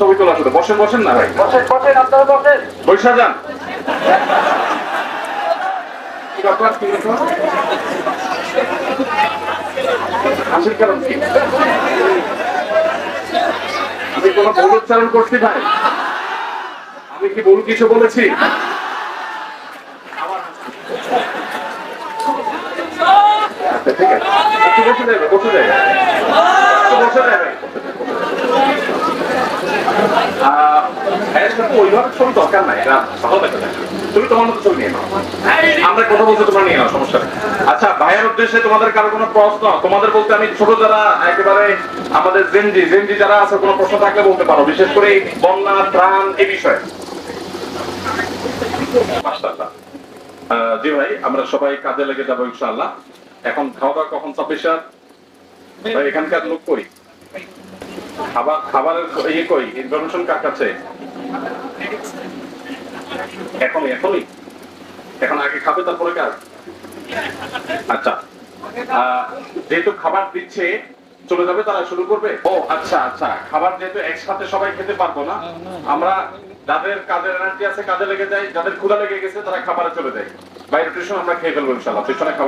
ছবি তোলা শুধু বসেন বসেন না ভাই। বসেন বসেন আপনারা বসেন। বৈশা যান। কি ব্যাপার, কি ব্যাপার? হাসির কারণ কি? আমি কোনো ভুল উচ্চারণ করছি ভাই। আমি কি ভুল কিছু বলেছি? নেই। আচ্ছা ভাইয়ের উদ্দেশ্যে তোমাদের কারও কোনো প্রশ্ন? তোমাদের বলতে আমি ছোট যারা, একেবারে আমাদের জেনজি জেনজি যারা আছে, কোনো প্রশ্ন থাকলে বলতে পারো, বিশেষ করে বন্যা, ত্রাণ এই বিষয়ে। জি ভাই, আমরা সবাই কাজে লেগে যাব ইনশাআল্লাহ। এখন খাওয়া দাওয়া কখন সাফিসার এখানকার লোক কই? খাবার খাবারের ইয়ে কই? ইনফরমেশন কার কাছে? এখনই এখনই? এখন আগে খাবে তারপরে কাজ আচ্ছা যেহেতু খাবার দিচ্ছে, চলে যাবে তারা, শুরু করবে? ও আচ্ছা আচ্ছা খাবার যেহেতু একসাথে সবাই খেতে পারব না, আমরা যাদের কাজের এনার্জি আছে, কাজে লেগে যায়, যাদের ক্ষুধা লেগে গেছে, তারা খাবারে চলে যায়। বাইরে টিউশন আমরা খেয়ে ফেলব ইনশাল্লাহ খাবার